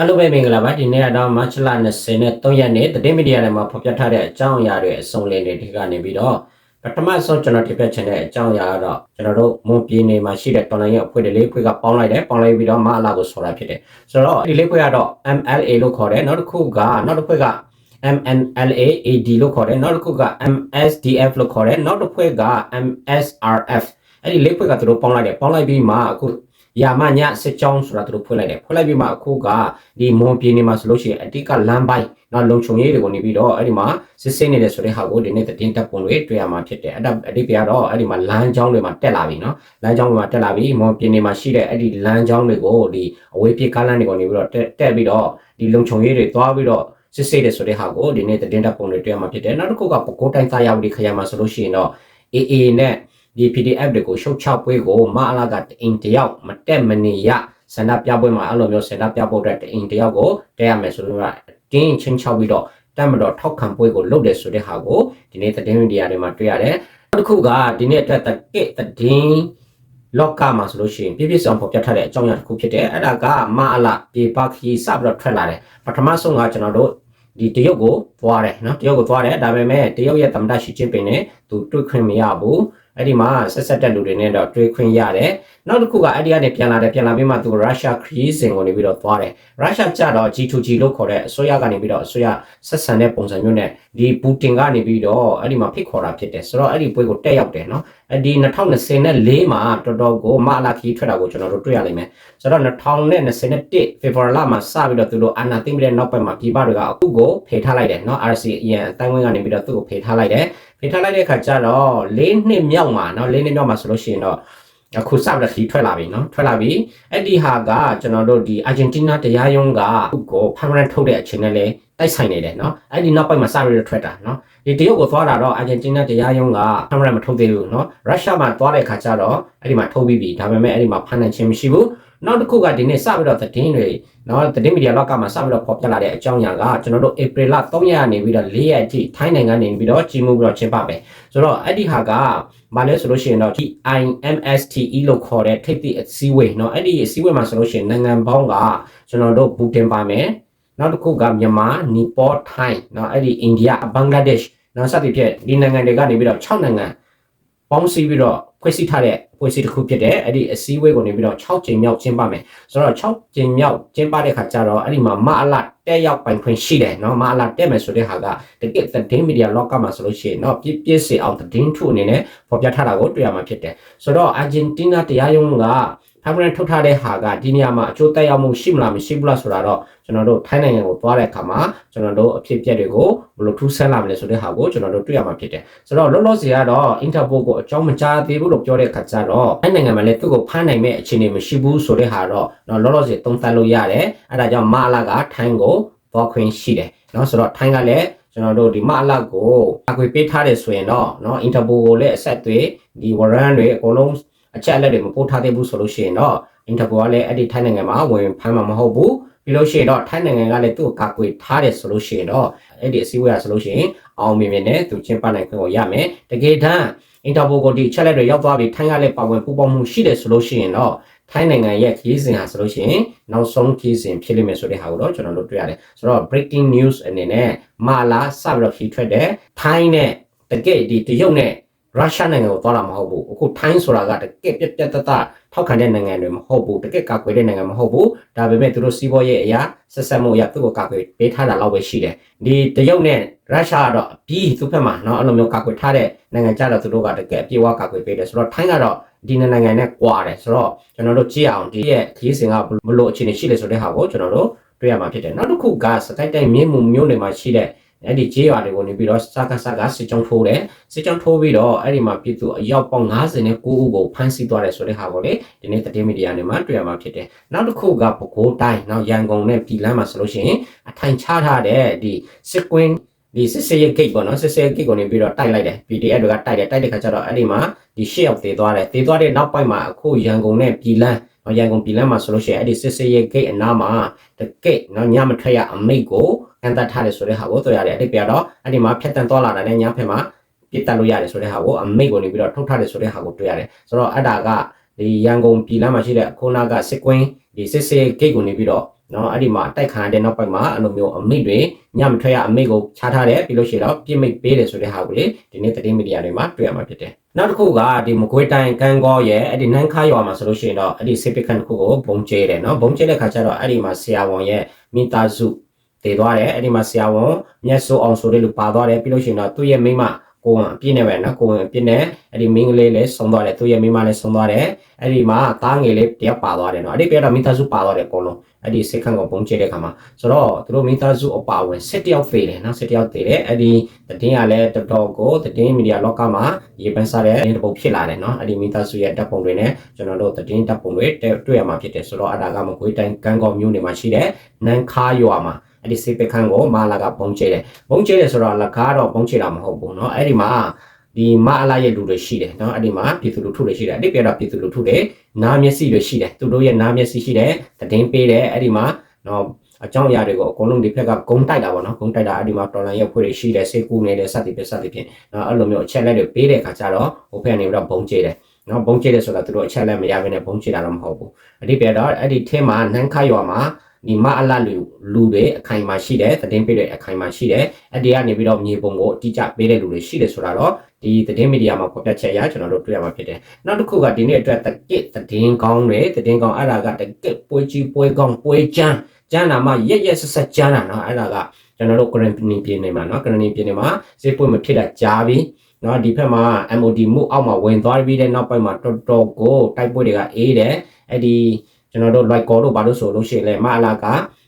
အားလုံးပဲမင်္ဂလာပါဒီနေ့ကတော့မတ်လ20နဲ့3ရက်နေ့သတင်းမီဒီယာတွေမှာဖော်ပြထားတဲ့အကြောင်းအရာတွေအစုံလင်တွေဒီကနေပြီးတော့ပထမဆုံးကျွန်တော်တင်ပြချင်တဲ့အကြောင်းအရာကတော့ကျွန်တော်တို့မွန်ပြည်နယ်မှာရှိတဲ့တော်လိုင်းရဲ့အဖွဲ့တွေလေးဖွဲ့ကပေါင်းလိုက်တယ်ပေါင်းလိုက်ပြီးတော့မအလာကိုဆော်တာဖြစ်တယ်ဆိုတော့ဒီလေးဖွဲ့ကတော့ MLA လို့ခေါ်တယ်နောက်တစ်ခုကနောက်တစ်ဖွဲ့က MNLAAD လို့ခေါ်တယ်နောက်တစ်ခုက MSDF လို့ခေါ်တယ်နောက်တစ်ဖွဲ့က MSRF အဲ့ဒီလေးဖွဲ့ကသူတို့ပေါင်းလိုက်တယ်ပေါင်းလိုက်ပြီးမှအခု ရာမညစစ်ကြောင်းဆိုတာသူတို့ဖွင့်လိုက်တယ်ဖွင့်လိုက်ပြီးမှအခုကဒီမွန်ပြည်နယ်မှာဆိုလို့ရှိရင်အတိကလမ်းပိုင်းနော်လုံခြုံရေးတွေကိုနေပြီးတော့အဲ့ဒီမှာစစ်စစ်နေတယ်ဆိုတဲ့ဟာကိုဒီနေ့တင်တပ်ပုံတွေတွေ့ရမှာဖြစ်တယ်အဲ့ဒါအတိပြကတော့အဲ့ဒီမှာလမ်းကြောင်းတွေမှာတက်လာပြီနော်လမ်းကြောင်းတွေမှာတက်လာပြီမွန်ပြည်နယ်မှာရှိတဲ့အဲ့ဒီလမ်းကြောင်းတွေကိုဒီအဝေးပြေးကားလမ်းတွေကိုနေပြီးတော့တက်တက်ပြီးတော့ဒီလုံခြုံရေးတွေသွားပြီးတော့စစ်စစ်တယ်ဆိုတဲ့ဟာကိုဒီနေ့တင်တပ်ပုံတွေတွေ့ရမှာဖြစ်တယ်နောက်တစ်ခုကပကိုးတိုင်းသားရောက်ဒီခရမှာဆိုလို့ရှိရင်တော့ AA နဲ့ ဒီ PDF တွေကိုရှုပ်ချပွဲကိုမအလာကတအိမ်တယောက်မတက်မနေရဆန္ဒပြပွဲမှာအဲ့လိုမျိုးဆန္ဒပြဖို့အတွက်တအိမ်တယောက်ကိုတက်ရမယ်ဆိုတော့တင်းချင်းချောက်ပြီးတော့တက်မတော်ထောက်ခံပွဲကိုလုပ်တယ်ဆိုတဲ့ဟာကိုဒီနေ့သတင်းမီဒီယာတွေမှာတွေ့ရတယ်နောက်တစ်ခုကဒီနေ့အတွက်တကစ်သတင်းလောကမှာဆိုလို့ရှိရင်ပြည့်ပြည့်စုံပေါ်ပြထားတဲ့အကြောင်းအရာတစ်ခုဖြစ်တယ်အဲ့ဒါကမအလာပြေပါခီစပြီးတော့ထွက်လာတယ်ပထမဆုံးကကျွန်တော်တို့ဒီတရုတ်ကိုသွားတယ်နော်တရုတ်ကိုသွားတယ်ဒါပေမဲ့တရုတ်ရဲ့သမ္မတရှီကျင်းပင်နဲ့သူတွေ့ခွင့်မရဘူးအဲ့ဒီမှာဆက်ဆက်တက်လူတွေနဲ့တော့တွေ့ခွင့်ရတယ်နောက်တစ်ခုကအဲ့ဒီကနေပြန်လာတယ်ပြန်လာပြီးမှသူရုရှားခရီးစဉ်ကိုနေပြီးတော့သွားတယ်ရုရှားကြတော့ G2G လို့ခေါ်တဲ့အစိုးရကနေပြီးတော့အစိုးရဆက်ဆံတဲ့ပုံစံမျိုးနဲ့ဒီပူတင်ကနေပြီးတော့အဲ့ဒီမှာဖိတ်ခေါ်တာဖြစ်တယ်ဆိုတော့အဲ့ဒီပွဲကိုတက်ရောက်တယ်နော်အဲ့ဒီ2024မှာတော်တော်ကိုမအလာခီးထွက်တာကိုကျွန်တော်တို့တွေ့ရလိမ့်မယ်ဆိုတော့2021 February လမှာစပြီးတော့သူတို့အာဏာသိမ်းပြီးတဲ့နောက်ပိုင်းမှာပြည်ပတွေကအခုကိုဖေထားလိုက်တယ်နော် RC အရင်အတိုင်းဝင်းကနေပြီးတော့သူ့ကိုဖေထားလိုက်တယ် ဖေထားလိုက်တဲ့အခါကျတော့၄နှစ်မြောက်မှာနော်၄နှစ်မြောက်မှာဆိုလို့ရှိရင်တော့အခုစပြီးတော့ခီးထွက်လာပြီနော်ထွက်လာပြီအဲ့ဒီဟာကကျွန်တော်တို့ဒီအာဂျင်တီးနားတရားရုံးကသူ့ကိုဖမ်းရန်ထုတ်တဲ့အချိန်နဲ့လေတိုက်ဆိုင်နေတယ်နော်အဲ့ဒီနောက်ပိုင်းမှာစပြီးတော့ထွက်တာနော်ဒီတရုတ်ကိုသွားတာတော့အာဂျင်တီးနားတရားရုံးကဖမ်းရန်မထုတ်သေးဘူးနော်ရုရှားမှာသွားတဲ့အခါကျတော့အဲ့ဒီမှာထုတ်ပြီးပြီဒါပေမဲ့အဲ့ဒီမှာဖမ်းနိုင်ခြင်းမရှိဘူးနောက်တစ်ခုကဒီနေ့စပြီးတော့သတင်းတွေ နော်သတင်းမီဒီယာလောက်ကမှစပြီးတော့ဖော်ပြလာတဲ့အကြောင်းအရာကကျွန်တော်တို့ဧပြီလ3ရက်နေပြီးတော့4ရက်အထိထိုင်းနိုင်ငံနေပြီးတော့ကြီးမှုပြီးတော့ကျင်းပမယ်ဆိုတော့အဲ့ဒီဟာကဘာလဲဆိုလို့ရှိရင်တော့ IMSTE လို့ခေါ်တဲ့ထိပ်သည့်အစည်းအဝေးเนาะအဲ့ဒီအစည်းအဝေးမှာဆိုလို့ရှိရင်နိုင်ငံပေါင်းကကျွန်တော်တို့ဘူတင်ပါမယ်နောက်တစ်ခုကမြန်မာနီပေါထိုင်းเนาะအဲ့ဒီအိန္ဒိယဘင်္ဂလားဒေ့ရှ်နောက်စသဖြင့်ဒီနိုင်ငံတွေကနေပြီးတော့6နိုင်ငံ ပေါင်းစည်းပြီးတော့ဖွဲ့စည်းထားတဲ့ဖွဲ့စည်းတစ်ခုဖြစ်တဲ့အဲ့ဒီအစည်းအဝေးကိုနေပြီးတော့6ကြိမ်မြောက်ကျင်းပမယ်ဆိုတော့6ကြိမ်မြောက်ကျင်းပတဲ့ခါကျတော့အဲ့ဒီမှာမအလတက်ရောက်ပိုင်ခွင့်ရှိတယ်เนาะမအလတက်မယ်ဆိုတဲ့ဟာကတကယ်သတင်းမီဒီယာလောကမှာဆိုလို့ရှိရင်เนาะပြည့်ပြည့်စင်အောင်သတင်းထုအနေနဲ့ဖော်ပြထားတာကိုတွေ့ရမှာဖြစ်တယ်ဆိုတော့အာဂျင်တီးနားတရားရုံးက ဖမ်းမရထုတ်ထားတဲ့ဟာကဒီနေရာမှာအကျိုးသက်ရောက်မှုရှိမလားမရှိဘူးလားဆိုတာတော့ကျွန်တော်တို့ထိုင်းနိုင်ငံကိုသွားတဲ့အခါမှာကျွန်တော်တို့အဖြစ်အပျက်တွေကိုဘယ်လိုထူးဆန်းလာမလဲဆိုတဲ့ဟာကိုကျွန်တော်တို့တွေ့ရမှာဖြစ်တယ်ဆိုတော့လောလောဆယ်ကတော့ Interpol ကိုအကြောင်းမကြားသေးဘူးလို့ပြောတဲ့အခါကျတော့ထိုင်းနိုင်ငံမှာလည်းသူ့ကိုဖမ်းနိုင်မဲ့အခြေအနေမရှိဘူးဆိုတဲ့ဟာတော့တော့လောလောဆယ်သုံးသပ်လို့ရတယ်အဲဒါကြောင့်မအလာကထိုင်းကိုသွားခွင့်ရှိတယ်เนาะဆိုတော့ထိုင်းကလည်းကျွန်တော်တို့ဒီမအလတ်ကိုအကွေပေးထားတယ်ဆိုရင်တော့เนาะ Interpol ကိုလည်းအဆက်အသွေးဒီ warrant တွေအကုန်လုံး အချက်အလက်တွေမပို့ထားသေးဘူးဆိုလို့ရှိရင်တော့ Interpol ကလည်းအဲ့ဒီထိုင်းနိုင်ငံမှာဝင်ဖမ်းမှာမဟုတ်ဘူးပြီးလို့ရှိရင်တော့ထိုင်းနိုင်ငံကလည်းသူ့ကိုကာကွယ်ထားတယ်ဆိုလို့ရှိရင်တော့အဲ့ဒီအစည်းအဝေးရဆိုလို့ရှိရင်အောင်မြင်မြင်နဲ့သူကျင်းပနိုင်ခွင့်ကိုရမယ်တကယ်တမ်း Interpol ကိုဒီချက်လက်တွေရောက်သွားပြီးထိုင်းကလည်းပါဝင်ပူးပေါင်းမှုရှိတယ်ဆိုလို့ရှိရင်တော့ထိုင်းနိုင်ငံရဲ့ခရီးစဉ်ဟာဆိုလို့ရှိရင်နောက်ဆုံးခရီးစဉ်ဖြစ်လိမ့်မယ်ဆိုတဲ့ဟာကိုတော့ကျွန်တော်တို့တွေ့ရတယ်ဆိုတော့ breaking news အနေနဲ့မာလာစပြီးတော့ခီးထွက်တယ်ထိုင်းနဲ့တကယ်ဒီတရုတ်နဲ့ ရုရှားနိုင်ငံကိုသွားတာမဟုတ်ဘူးအခုထိုင်းဆိုတာကတကယ်ပြက်ပြက်တတထောက်ခံတဲ့နိုင်ငံတွေမဟုတ်ဘူးတကယ်ကာကွယ်တဲ့နိုင်ငံမဟုတ်ဘူးဒါပေမဲ့သူတို့စီးပွားရေးအရာဆက်ဆက်မှုအရာသူ့ကိုကာကွယ်ပေးထားတာလောက်ပဲရှိတယ်ဒီတရုတ်နဲ့ရုရှားကတော့အပြီးသူ့ဘက်မှာเนาะအဲ့လိုမျိုးကာကွယ်ထားတဲ့နိုင်ငံကြတော့သူတို့ကတကယ်အပြည့်အဝကာကွယ်ပေးတယ်ဆိုတော့ထိုင်းကတော့ဒီနိုင်ငံနဲ့ကွာတယ်ဆိုတော့ကျွန်တော်တို့ကြည့်အောင်ဒီရဲ့ခရီးစဉ်ကဘလို့အခြေအနေရှိလဲဆိုတဲ့ဟာကိုကျွန်တော်တို့တွေ့ရမှာဖြစ်တယ်နောက်တစ်ခုကစတိုက်တိုက်မြင့်မှုမျိုးတွေမှာရှိတဲ့ အဲ့ဒီကြေးရွာတွေကိုနေပြီးတော့စကားစကားစစ်ကြောင်းထိုးတယ်စစ်ကြောင်းထိုးပြီးတော့အဲ့ဒီမှာပြည်သူအယောက်ပေါင်း59ဦးကိုဖမ်းဆီးသွားတယ်ဆိုတဲ့ဟာကိုလေဒီနေ့သတင်းမီဒီယာတွေမှာတွေ့ရမှာဖြစ်တယ်နောက်တစ်ခုကပဲခူးတိုင်းနောက်ရန်ကုန်နဲ့ပြည်လမ်းမှာဆိုလို့ရှိရင်အထိုင်ချထားတဲ့ဒီစစ်ကွင်းဒီစစ်စေးဂိတ်ပေါ့နော်စစ်စေးဂိတ်ကိုနေပြီးတော့တိုက်လိုက်တယ် PDF တွေကတိုက်တယ်တိုက်တဲ့ခါကျတော့အဲ့ဒီမှာဒီရှစ်ယောက်သေသွားတယ်သေသွားတဲ့နောက်ပိုင်းမှာအခုရန်ကုန်နဲ့ပြည်လမ်း နော်ရန်ကုန်ပြည်လမ်းမှာဆိုလို့ရှိရင်အဲ့ဒီစစ်စေးဂိတ်အနားမှာတကယ့်နော်ညမထွက်ရအမိတ်ကိုအန်တထားတယ်ဆိုတဲ့ဟာကိုတွေ့ရတယ်အဲ့ဒီပြတော့အဲ့ဒီမှာဖြတ်တန်သွားလာတာနဲ့ညဖက်မှာပြစ်တက်လို့ရတယ်ဆိုတဲ့ဟာကိုအမိတ်ကိုနေပြီးတော့ထုတ်ထားတယ်ဆိုတဲ့ဟာကိုတွေ့ရတယ်ဆိုတော့အဲ့ဒါကဒီရန်ကုန်ပြည်လမ်းမှာရှိတဲ့ခုနာကစစ်ကွင်းဒီစစ်စေးဂိတ်ကိုနေပြီးတော့ နော်အဲ့ဒီမှာတိုက်ခံရတဲ့နောက်ပိုင်းမှာအဲ့လိုမျိုးအမိတ်တွေညမထွက်ရအမိတ်ကိုချထားတယ်ပြီးလို့ရှိရင်တော့ပြစ်မိတ်ပေးတယ်ဆိုတဲ့ဟာကိုလေဒီနေ့သတင်းမီဒီယာတွေမှာတွေ့ရမှာဖြစ်တယ်နောက်တစ်ခုကဒီမကွေးတိုင်းကန်းကောရဲ့အဲ့ဒီနန်းခါရွာမှာဆိုလို့ရှိရင်တော့အဲ့ဒီစစ်ပစ်ခန့်တစ်ခုကိုဘုံကျဲတယ်နော်ဘုံကျဲတဲ့ခါကျတော့အဲ့ဒီမှာဆရာဝန်ရဲ့မိသားစုတည်သွားတယ်အဲ့ဒီမှာဆရာဝန်မျက်စိုးအောင်ဆိုတဲ့လူပါသွားတယ်ပြီးလို့ရှိရင်တော့သူ့ရဲ့မိမ ကိုဝင်အပြည့်နဲ့ပဲနော်ကိုဝင်အပြည့်နဲ့အဲ့ဒီမင်းကလေးလည်းဆုံးသွားတယ်သူ့ရဲ့မိမလည်းဆုံးသွားတယ်အဲ့ဒီမှာတားငယ်လေးတယောက်ပါသွားတယ်နော်အဲ့ဒီပြတော့မိသားစုပါသွားတယ်အကုန်လုံးအဲ့ဒီစိတ်ခန့်ကိုပုံချတဲ့ခါမှာဆိုတော့သူတို့မိသားစုအပါအဝင်၁၁ယောက်သေးတယ်နော်၁၁ယောက်သေးတယ်အဲ့ဒီတည်င်းကလည်းတော်တော်ကိုတည်င်းမီဒီယာလောကမှာရေပန်းစားတဲ့တပုတ်ဖြစ်လာတယ်နော်အဲ့ဒီမိသားစုရဲ့ဓာတ်ပုံတွေနဲ့ကျွန်တော်တို့တည်င်းဓာတ်ပုံတွေတွေ့ရမှာဖြစ်တယ်ဆိုတော့အဲ့ဒါကမကွေးတိုင်းကန်းကောမျိုးနေမှာရှိတဲ့နန်းခါရွာမှာ အဲ့ဒီစိတ်ပခန်းကိုမာလာကပုံချတယ်ပုံချတယ်ဆိုတော့လက်ကားတော့ပုံချတာမဟုတ်ဘူးเนาะအဲ့ဒီမှာဒီမအလာရဲ့လူတွေရှိတယ်เนาะအဲ့ဒီမှာပြည်သူလူထုတွေရှိတယ်အဲ့ဒီပြတော့ပြည်သူလူထုတွေနားမျက်စိတွေရှိတယ်သူတို့ရဲ့နားမျက်စိရှိတယ်တည်င်းပေးတယ်အဲ့ဒီမှာเนาะအကြောင်းအရာတွေကိုအကုန်လုံးဒီဘက်ကဂုံတိုက်တာပေါ့နော်ဂုံတိုက်တာအဲ့ဒီမှာတော်လန်ရက်ဖွဲ့တွေရှိတယ်စေကူနေတယ်စသည်ဖြင့်စသည်ဖြင့်နော်အဲ့လိုမျိုးအချက်လက်တွေပေးတဲ့အခါကျတော့ဟိုဘက်ကနေပြီးတော့ဘုံကျဲတယ်နော်ဘုံကျဲတယ်ဆိုတာသူတို့အချက်လက်မရဘဲနဲ့ဘုံကျဲတာတော့မဟုတ်ဘူးအဲ့ဒီပြတော့အဲ့ဒီထဲမှာနန်းခါရွာမှာ ဒီမအလလူလူတွေအခိုင်မှာရှိတယ်သတင်းပေးတဲ့အခိုင်မှာရှိတယ်အဲ့ဒီကနေပြီးတော့မြေပုံကိုအတိအကျပေးတဲ့လူတွေရှိတယ်ဆိုတာတော့ဒီသတင်းမီဒီယာမှာဖော်ပြချက်အရကျွန်တော်တို့တွေ့ရမှာဖြစ်တယ်နောက်တစ်ခုကဒီနေ့အတွက်တကစ်သတင်းကောင်းတွေသတင်းကောင်းအဲ့ဒါကတကစ်ပွဲကြီးပွဲကောင်းပွဲချမ်းကျမ်းနာမှာရက်ရက်ဆက်ဆက်ကျမ်းနာနော်အဲ့ဒါကကျွန်တော်တို့ကရင်ပြည်နေမှာနော်ကရင်ပြည်နေမှာစေပွင့်မဖြစ်တာကြားပြီနော်ဒီဘက်မှာ MOD မှုအောက်မှာဝင်သွားပြီးတဲ့နောက်ပိုင်းမှာတော်တော်ကိုတိုက်ပွဲတွေကအေးတယ်အဲ့ဒီ ကျွန်တော်တို့ like call တို့ဘာလို့ဆိုလို့ရှိရင်လဲမအလာက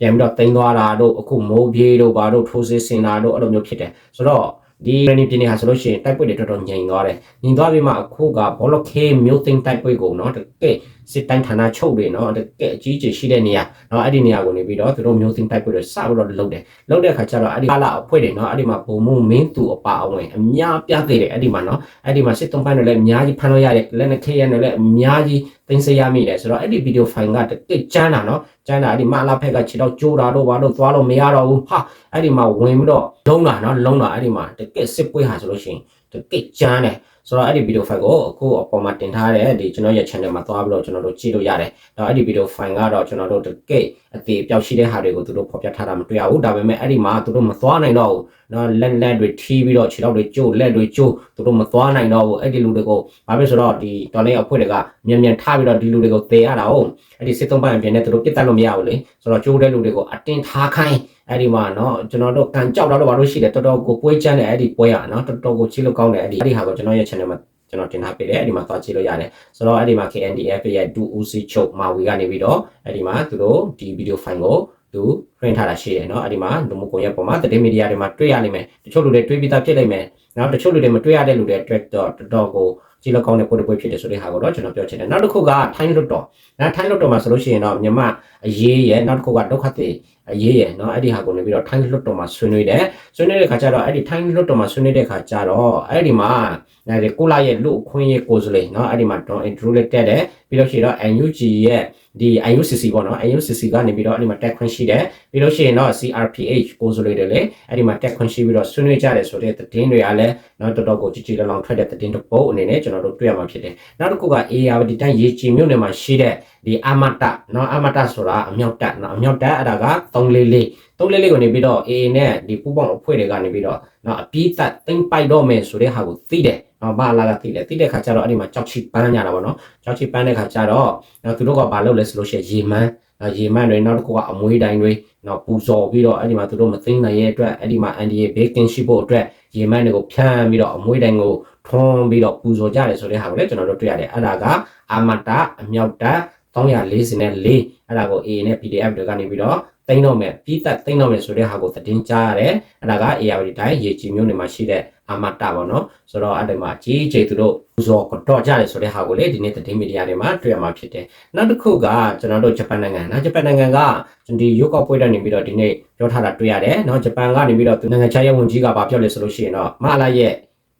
ပြန်ပြီးတော့တင်သွားတာတို့အခုမိုးပြေးတို့ဘာတို့ထိုးစစ်ဆင်တာတို့အဲ့လိုမျိုးဖြစ်တယ်ဆိုတော့ဒီရင်းပြင်းနေဟာဆိုလို့ရှိရင်တိုက်ပွဲတွေတော်တော်ငြိမ်သွားတယ်ငြိမ်သွားပြီးမှအခုကဘောလခေမျိုးသိန်းတိုက်ပွဲကိုနော်တကယ်စစ်တိုင်းဌာနချုပ်တွေနော်တကယ်အကြီးကြီးရှိတဲ့နေရာနော်အဲ့ဒီနေရာကိုနေပြီးတော့သူတို့မျိုးသိန်းတိုက်ပွဲတွေစပြီးတော့လုပ်တယ်လုပ်တဲ့အခါကျတော့အဲ့ဒီကလာအဖွဲ့တွေနော်အဲ့ဒီမှာဘုံမုံမင်းသူအပါအဝင်အများပြသေးတယ်အဲ့ဒီမှာနော်အဲ့ဒီမှာစစ်တုံးပိုင်းတွေလည်းအများကြီးဖမ်းလို့ရတယ်လက်နက်ခဲရတွေလည်းအများကြီးသိမ်းဆည်းရမိတယ်ဆိုတော့အဲ့ဒီဗီဒီယိုဖိုင်ကတကယ်ကျန်းတာနော်ကျန်းတာအဲ့ဒီမလာဖက်ကခြေတော့ကြိုးတာတော့ဘာလို့သွားလို့မရတော့ဘူးဟာအဲ့ဒီမှာဝင်ပြီးတော့လုံးတာနော်လုံးတာအဲ့ဒီမှာတကယ်စစ်ပွဲဟာဆိုလို့ရှိရင် တကယ်ကျန်းတယ်ဆိုတော့အဲ့ဒီဗီဒီယိုဖိုင်ကိုအခုအပေါ်မှာတင်ထားတဲ့ဒီကျွန်တော်ရဲ့ channel မှာသွားပြီးတော့ကျွန်တော်တို့ကြည့်လို့ရတယ်။တော့အဲ့ဒီဗီဒီယိုဖိုင်ကတော့ကျွန်တော်တို့တကယ်အသေးပျောက်ရှိတဲ့ဟာတွေကိုသူတို့ဖော်ပြထားတာမတွေ့ရဘူး။ဒါပေမဲ့အဲ့ဒီမှာသူတို့မသွားနိုင်တော့ဘူး။နော်လက်လက်တွေထီးပြီးတော့ခြေထောက်တွေကျိုးလက်တွေကျိုးသူတို့မသွားနိုင်တော့ဘူး။အဲ့ဒီလူတွေကိုဘာဖြစ်ဆိုတော့ဒီတော်လေးအဖွဲ့တွေကမြန်မြန်ထားပြီးတော့ဒီလူတွေကိုသေရတာဟုတ်။အဲ့ဒီစစ်သုံးပိုင်းပြင်နေသူတို့ပြစ်တက်လို့မရဘူးလေ။ဆိုတော့ကျိုးတဲ့လူတွေကိုအတင်းထားခိုင်း အဲ့ဒီမှာเนาะကျွန်တော်တို့ကန်ကြောက်တော့ဘာလို့ရှိတယ်တော်တော်ကိုပွဲချမ်းတယ်အဲ့ဒီပွဲอ่ะเนาะတော်တော်ကိုချီလို့ကောင်းတယ်အဲ့ဒီအဲ့ဒီဟာကိုကျွန်တော်ရဲ့ channel မှာကျွန်တော်တင်ထားပေးတယ်အဲ့ဒီမှာသွားကြည့်လို့ရတယ်ဆိုတော့အဲ့ဒီမှာ KNDF ရဲ့2 UC ချုပ်မာဝီကနေပြီးတော့အဲ့ဒီမှာသူတို့ဒီဗီဒီယိုဖိုင်ကိုသူ print ထားတာရှိတယ်เนาะအဲ့ဒီမှာလူမှုကွန်ရက်ပေါ်မှာသတင်းမီဒီယာတွေမှာတွေ့ရလိမ့်မယ်တချို့လူတွေတွေ့ပြီးသားဖြစ်လိမ့်မယ်နောက်တချို့လူတွေမတွေ့ရတဲ့လူတွေအတွက်တော့တော်တော်ကိုကြည့်လို့ကောင်းတဲ့ပုံတစ်ပွဲဖြစ်တယ်ဆိုတဲ့ဟာကိုတော့ကျွန်တော်ပြောချင်တယ်နောက်တစ်ခုကထိုင်းလွတ်တော်နော်ထိုင်းလွတ်တော်မှာဆိုလို့ရှိရင်တော့မြန်မာအရေးရဲ့နောက်တစ်ခုကဒုက္ခတွေ အရေးရဲ့เนาะအဲ့ဒီဟာကိုနေပြီးတော့ထိုင်းလွတ်တော်မှာဆွေးနွေးတယ်ဆွေးနွေးတဲ့ခါကျတော့အဲ့ဒီထိုင်းလွတ်တော်မှာဆွေးနွေးတဲ့ခါကျတော့အဲ့ဒီမှာအဲဒီကိုလာရဲ့လူအခွင့်အရေးကိုယ်စားလှယ်เนาะအဲ့ဒီမှာ Don Intro လက်တက်တယ်ပြီးလို့ရှိရင်တော့ NUG ရဲ့ဒီ IUCC ပေါ့နော် IUCC ကနေပြီးတော့အဲ့ဒီမှာ tech ခွင့်ရှိတယ်ပြီးလို့ရှိရင်တော့ CRPH ကိုယ်စားလှယ်တွေလည်းအဲ့ဒီမှာ tech ခွင့်ရှိပြီးတော့ဆွေးနွေးကြတယ်ဆိုတဲ့သတင်းတွေကလည်းနော်တော်တော်ကိုကြည်ကြည်လောင်လောင်ထွက်တဲ့သတင်းတစ်ပုဒ်အနေနဲ့ကျွန်တော်တို့တွေ့ရမှာဖြစ်တယ်နောက်တစ်ခုက AR ဒီတိုင်းရေချီမြို့နယ်မှာရှိတဲ့ ဒီအမတနော်အမတဆိုတာအမြောက်တက်နော်အမြောက်တက်အဲ့ဒါက344 344ကိုနေပြီးတော့ AA နဲ့ဒီပူပေါင်းအဖွဲ့တွေကနေပြီးတော့နော်အပြည့်သက်သိမ့်ပိုက်တော့မယ်ဆိုတဲ့ဟာကိုသိတယ်နော်ဘာလာကသိတယ်သိတဲ့ခါကျတော့အဲ့ဒီမှာကြောက်ချီပန်းကြတာပေါ့နော်ကြောက်ချီပန်းတဲ့ခါကျတော့နော်သူတို့ကဘာလုပ်လဲဆိုလို့ရှိရင်ရေမန်းရေမန်းတွေနောက်တစ်ခုကအမွေးတိုင်းတွေနော်ပူဇော်ပြီးတော့အဲ့ဒီမှာသူတို့မသိနိုင်ရဲ့အတွက်အဲ့ဒီမှာ NDA bacon ရှိဖို့အတွက်ရေမန်းတွေကိုဖြန်းပြီးတော့အမွေးတိုင်းကိုထွန်းပြီးတော့ပူဇော်ကြတယ်ဆိုတဲ့ဟာကိုလည်းကျွန်တော်တို့တွေ့ရတယ်အဲ့ဒါကအမတအမြောက်တက် 344အဲ့ဒါကို A နဲ့ PDF တွေကနေပြီးတော့သိမ်းတော့မယ်ပြီးသက်သိမ်းတော့မယ်ဆိုတဲ့ဟာကိုသတင်းကြားရတယ်အဲ့ဒါက AR တိုင်းရေချီမျိုးနေမှာရှိတဲ့အမတပေါ့နော်ဆိုတော့အဲ့ဒီမှာကြီးကြီးသူတို့ပူဇော်ကတော့ကြတယ်ဆိုတဲ့ဟာကိုလေဒီနေ့သတင်းမီဒီယာတွေမှာတွေ့ရမှာဖြစ်တယ်နောက်တစ်ခုကကျွန်တော်တို့ဂျပန်နိုင်ငံနော်ဂျပန်နိုင်ငံကဒီရုပ်ောက်ပွဲတက်နေပြီးတော့ဒီနေ့ပြောထားတာတွေ့ရတယ်နော်ဂျပန်ကနေပြီးတော့နိုင်ငံခြားရေးဝန်ကြီးကဘာပြောလဲဆိုလို့ရှိရင်တော့မဟာလာရဲ့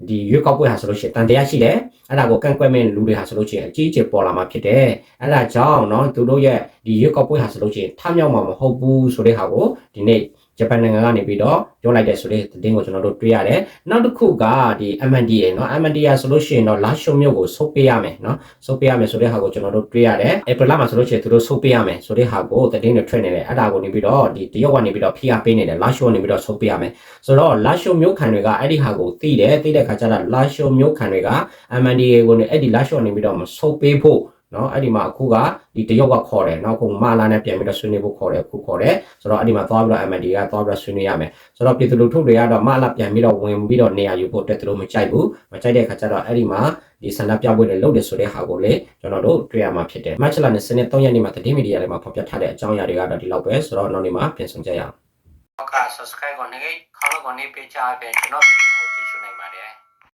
ဒီရွေးကောက်ပွဲဟာဆိုလို့ရှိရင်တန်တရားရှိတယ်အဲ့ဒါကိုကန့်ကွက်မဲ့လူတွေဟာဆိုလို့ရှိရင်အကြီးအကျယ်ပေါ်လာမှာဖြစ်တယ်အဲ့ဒါကြောင့်เนาะသူတို့ရဲ့ဒီရွေးကောက်ပွဲဟာဆိုလို့ရှိရင်ထမြောက်မှာမဟုတ်ဘူးဆိုတဲ့ဟာကိုဒီနေ့ ဂျပန်နိုင်ငံကနေပြီးတော့ပြောလိုက်တဲ့ဆိုတဲ့သတင်းကိုကျွန်တော်တို့တွေ့ရတယ်နောက်တစ်ခုကဒီ MNDA เนาะ MNDA ဆိုလို့ရှိရင်တော့လာရှုံမြို့ကိုဆုတ်ပေးရမယ်เนาะဆုတ်ပေးရမယ်ဆိုတဲ့ဟာကိုကျွန်တော်တို့တွေ့ရတယ်ဧပြီလမှာဆိုလို့ရှိရင်သူတို့ဆုတ်ပေးရမယ်ဆိုတဲ့ဟာကိုသတင်းတွေထွက်နေတယ်အဲ့ဒါကိုနေပြီးတော့ဒီတရုတ်ကနေပြီးတော့ဖိအားပေးနေတယ်လာရှုံကနေပြီးတော့ဆုတ်ပေးရမယ်ဆိုတော့လာရှုံမြို့ခံတွေကအဲ့ဒီဟာကိုသိတယ်သိတဲ့ခါကျတော့လာရှုံမြို့ခံတွေက MNDA ကိုနေအဲ့ဒီလာရှုံကနေပြီးတော့မဆုတ်ပေးဖို့ နော်အဲ့ဒီမှာအခုကဒီတရုတ်ကခေါ်တယ်နောက်ခုမာလာနဲ့ပြန်ပြီးတော့ဆွေးနွေးဖို့ခေါ်တယ်အခုခေါ်တယ်ဆိုတော့အဲ့ဒီမှာသွားပြီးတော့ MND ကသွားပြီးတော့ဆွေးနွေးရမယ်ဆိုတော့ပြည်သူလူထုတွေကတော့မာလာပြန်ပြီးတော့ဝင်ပြီးတော့နေရာယူဖို့အတွက်သူတို့မကြိုက်ဘူးမကြိုက်တဲ့အခါကျတော့အဲ့ဒီမှာဒီဆန္ဒပြပွဲတွေလုပ်တယ်ဆိုတဲ့ဟာကိုလေကျွန်တော်တို့တွေ့ရမှာဖြစ်တယ်မတ်ချလာနဲ့စနေ3ရက်နေ့မှာသတင်းမီဒီယာတွေမှာဖော်ပြထားတဲ့အကြောင်းအရာတွေကတော့ဒီလောက်ပဲဆိုတော့နောက်နေ့မှာပြန်ဆောင်ကြရအောင်ဟုတ်က subscribe ကိုနေခေါင်းကိုနေပေးချပေးကျွန်တော်ဗီဒီယို